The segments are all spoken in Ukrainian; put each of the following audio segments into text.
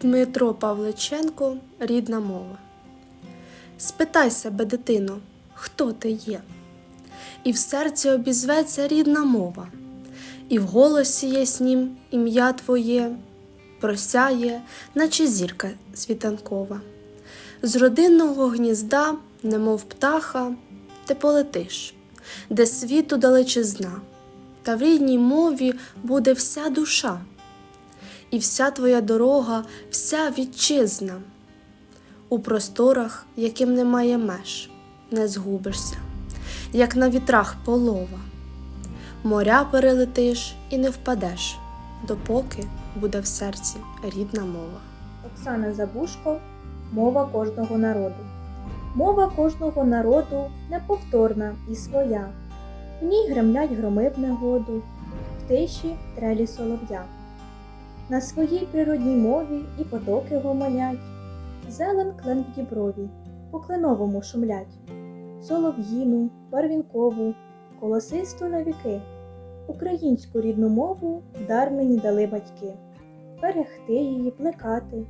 Дмитро Павличенко Рідна мова. Спитай себе, дитино, хто ти є? І в серці обізветься рідна мова, і в голосі яснім ім'я твоє просяє, наче зірка світанкова. З родинного гнізда, немов птаха, ти полетиш, де світу далечизна, та в рідній мові буде вся душа і вся твоя дорога, вся вітчизна. У просторах, яким немає меж, не згубишся, як на вітрах полова. Моря перелетиш і не впадеш, допоки буде в серці рідна мова. Оксана Забушко Мова кожного народу. Мова кожного народу неповторна і своя. В ній гремлять громи в негоду, в тиші трелі солов'я. На своїй природній мові і потоки гомонять, зелен клен в діброві, по кленовому шумлять, солов'їну, барвінкову, колосисту на віки, українську рідну мову дар мені дали батьки, берегти її, плекати,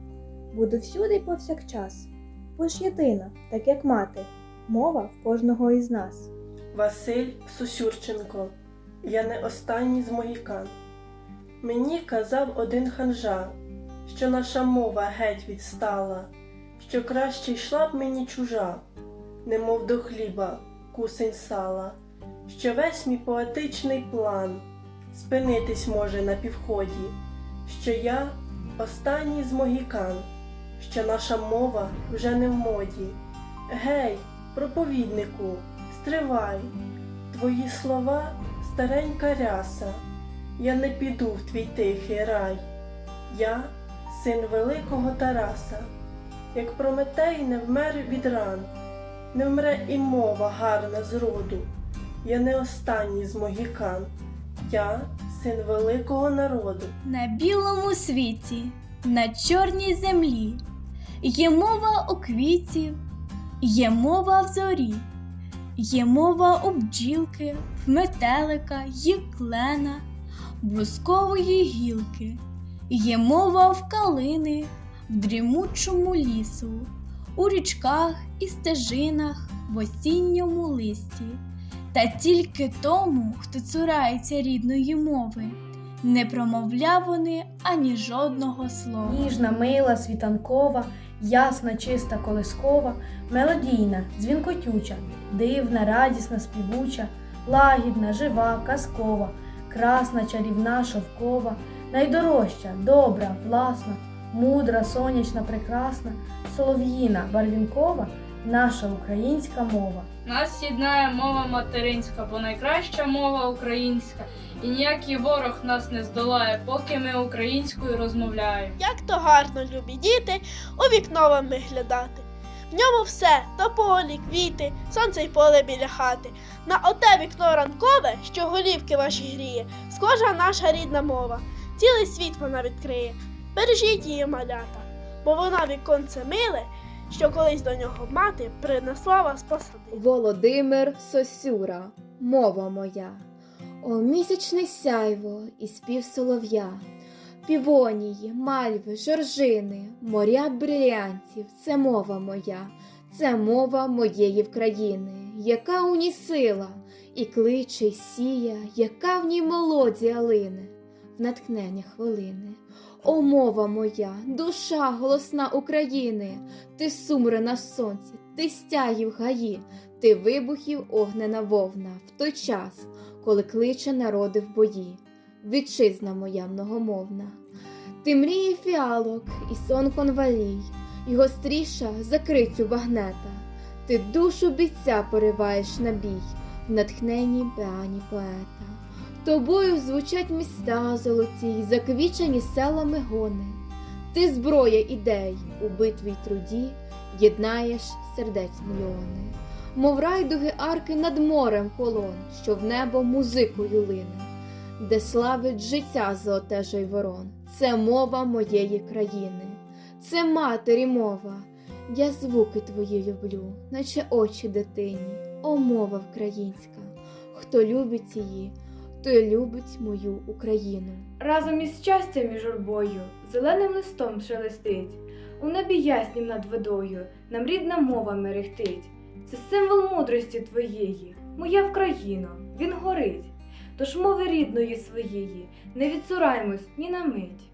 буду всюди й повсякчас, бо ж єдина, так як мати, мова в кожного із нас. Василь Сусюрченко, я не останній з могікан. Мені казав один ханжа, що наша мова геть відстала, що краще йшла б мені чужа, немов до хліба кусень сала, що весь мій поетичний план спинитись може на півході, що я останній з могікан, що наша мова вже не в моді. Гей, проповіднику, стривай, твої слова старенька ряса. Я не піду в твій тихий рай. Я син великого Тараса, як Прометей не вмер від ран, не вмре і мова гарна з роду. Я не останній з могікан, я син великого народу. На білому світі, на чорній землі, є мова у квітів, є мова в зорі, є мова у бджілки, в метелика, є клена, бускової гілки, є мова в калини, в дрімучому лісу, у річках і стежинах, в осінньому листі. Та тільки тому, хто цурається рідної мови, не промовляв вони ані жодного слова. Ніжна, мила, світанкова, ясна, чиста, колискова, мелодійна, дзвінкотюча, дивна, радісна, співуча, лагідна, жива, казкова, красна, чарівна, шовкова, найдорожча, добра, власна, мудра, сонячна, прекрасна, солов'їна, барвінкова, наша українська мова. Нас єднає мова материнська, бо найкраща мова українська, і ніякий ворог нас не здолає, поки ми українською розмовляємо. Як то гарно, любі діти, у вікно вам виглядати. В ньому все тополі, квіти, сонце й поле біля хати. На оте вікно ранкове, що голівки ваші гріє, схожа наша рідна мова. Цілий світ вона відкриє. Бережіть її малята, бо вона віконце миле, що колись до нього мати принесла вас посадити. Володимир Сосюра, мова моя, о місячне сяйво і спів солов'я, півонії, мальви, жоржини, моря брилянтів, це мова моя, це мова моєї вкраїни, яка у ній сила, і кличе, й сія, яка в ній мелодія лине, в натхнення хвилини. О, мова моя, душа голосна України, ти сумре на сонці, ти стягів гаї, ти вибухів огнена вовна в той час, коли кличе народи в бої. Вітчизна моя многомовна. Ти мрії фіалок і сон конвалій, і гостріша закрицю багнета. Ти душу бійця пориваєш на бій в натхненні пеані поета. Тобою звучать міста золоті, заквічені селами гони. Ти зброя ідей у битві й труді, єднаєш сердець мільйони, мов райдуги арки над морем колон, що в небо музикою лине, де славить життя золоте жайворон. Це мова моєї країни, це матері мова. Я звуки твої люблю, наче очі дитині, о мова українська. Хто любить її, той любить мою Україну. Разом із щастям і журбою зеленим листом шелестить. У небі яснім над водою нам рідна мова мерехтить. Це символ мудрості твоєї, моя Вкраїно, він горить. Тож мови рідної своєї не відцураймось ні на мить.